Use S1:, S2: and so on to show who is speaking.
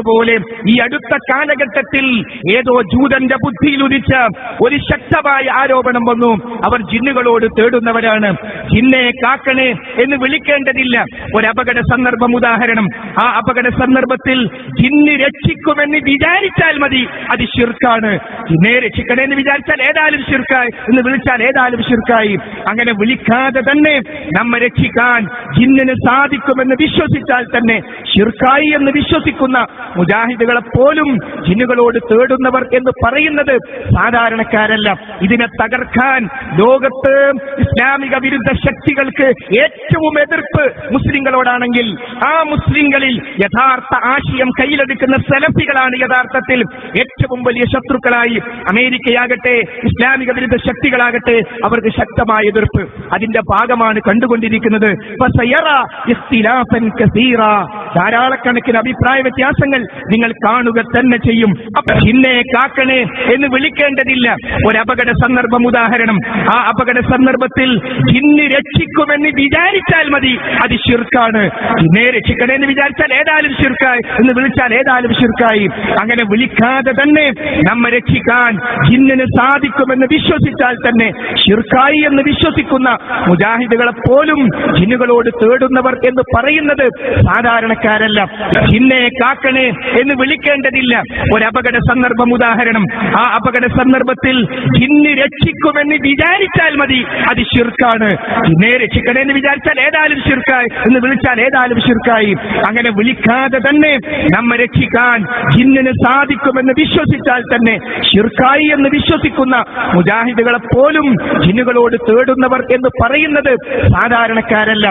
S1: പോലെ ഈ അടുത്ത കാലഘട്ടത്തിൽ ഏതോ ജൂതന്റെ ബുദ്ധിയിൽ ഉദിച്ച ഒരു ശക്തമായ ആരോപണം വന്നു. അവർ ജിന്നുകളോട് തേടുന്നവരാണ്. ജിന്നെ കാക്കണേ എന്ന് വിളിക്കേണ്ടതില്ല. ഒരു അപകട സന്ദർഭം ഉദാഹരണം. ആ അപകട സന്ദർഭത്തിൽ ജിന്ന് രക്ഷിക്കുമെന്ന് വിചാരിച്ചാൽ മതി. അത് ശിർക്കാണ്. ജിന്നെ രക്ഷിക്കണേ എന്ന് വിചാരിച്ചാൽ ഏതായാലും ശിർക്കായി. എന്ന് വിളിച്ചാൽ ഏതായാലും ശിർക്കായി. അങ്ങനെ വിളിക്കാതെ തന്നെ നമ്മെ രക്ഷിക്കാൻ ജിന്നിന് സാധിക്കുമെന്ന് വിശ്വസിച്ചാൽ തന്നെ ഷിർക്കായി എന്ന് വിശ്വസിക്കുന്ന മുജാഹിദുകളെ പോലും ജിന്നുകളോട് തേടുന്നവർ എന്ന് പറയുന്നത് സാധാരണക്കാരല്ല. ഇതിനെ തകർക്കാൻ ലോകത്ത് ഇസ്ലാമിക വിരുദ്ധ ശക്തികൾക്ക് ഏറ്റവും എതിർപ്പ് മുസ്ലിങ്ങളോടാണെങ്കിൽ ആ മുസ്ലിങ്ങളിൽ യഥാർത്ഥ ആശയം കയ്യിലെടുക്കുന്ന സെലഫികളാണ് യഥാർത്ഥത്തിൽ ഏറ്റവും വലിയ ശത്രുക്കളായി അമേരിക്കയാകട്ടെ ഇസ്ലാമിക വിരുദ്ധ ശക്തികളാകട്ടെ അവർക്ക് ശക്തമായ എതിർപ്പ്. അതിന്റെ ഭാഗമാണ് കണ്ടുകൊണ്ടിരിക്കുന്നത്. ധാരാളക്കണക്കിന് അഭിപ്രായ വ്യത്യാസങ്ങൾ നിങ്ങൾ കാണുക തന്നെ ചെയ്യും. അപ്പൊ ഇന്നേ കാക്കണേ എന്ന് വിളിക്കേണ്ടതില്ല. ഒരു അപകട സന്ദർഭം ഉദാഹരണം. ആ അപകട സന്ദർഭത്തിൽ ഇന്ന് രക്ഷിക്കുമെന്ന് വിചാരിച്ചാൽ മതി. അത് ശിർക്കാണ്. ഇന്നേ രക്ഷിക്കണേ എന്ന് വിചാരിച്ചാൽ ഏതായാലും ശിർക്കായി. എന്ന് വിളിച്ചാൽ ഏതായാലും ശിർക്കായി. അങ്ങനെ വിളിക്കാതെ തന്നെ നമ്മെ രക്ഷിക്കാൻ ജിന്നിന് സാധിക്കുമെന്ന് വിശ്വസിച്ചാൽ തന്നെ ശിർക്കായി എന്ന് വിശ്വസിക്കുന്ന മുജാഹിദുകളെ പോലും ജിന്നുകളോട് തേടുന്നവർ എന്ന് പറയുന്നത് സാധാരണക്കാരല്ല ഇന്നെ കാക്കണേ എന്ന് വിളിക്കേണ്ടതില്ല. ഒരു അപകട സന്ദർഭം ഉദാഹരണം. ആ അപകട സന്ദർഭത്തിൽ ഇന്ന് രക്ഷിക്കുമെന്ന് വിചാരിച്ചാൽ മതി. അത് ശിർക്കാണ്. ഇന്നെ രക്ഷിക്കണേ എന്ന് വിചാരിച്ചാൽ ഏതായാലും ശിർക്കായി. എന്ന് വിളിച്ചാൽ ഏതായാലും ശിർക്കായി. അങ്ങനെ വിളിക്കാതെ തന്നെ നമ്മെ രക്ഷിക്കാൻ ജിന്നിന് സാധിക്കുമെന്ന് വിശ്വസിച്ചാൽ തന്നെ ഷിർക്കായി എന്ന് വിശ്വസിക്കുന്ന മുജാഹിദുകളെ പോലും ജിന്നുകളോട് തേടുന്നവർ എന്ന് പറയുന്നത് സാധാരണക്കാരല്ല.